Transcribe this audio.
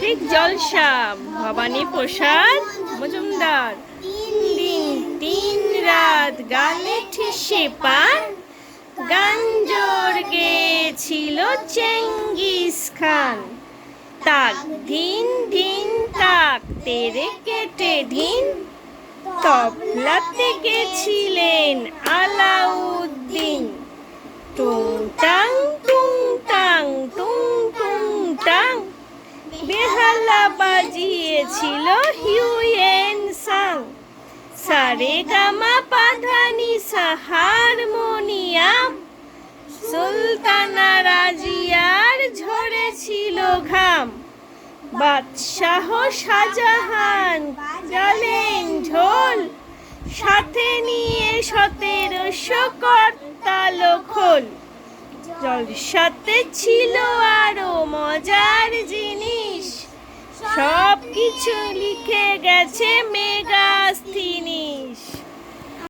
ঠিক জলসা, ভবানী প্রসাদ, মজুমদার। দিন তিন রাত গানে ঠেসে পান গাঞ্জোর গেছিল চেঙ্গিস খান। তাক দিন দিন তাক তেরে কেটে দিন, তবলাতে গেছিলেন আলাউদ্দিন বেহালা বাজিয়েছিল হিউয়েন সাং। সারে গামা পাধানি হারমোনিয়াম সুলতানা রাজিয়ার ঝরেছিল ঘাম। বাদশাহ শাহজাহান জালেন ঝোল সাথে নিয়ে সতেরোশো করতালো খোল জলসাতে ছিল আরও জিনিস সব কিছু লিখে গেছে মেগা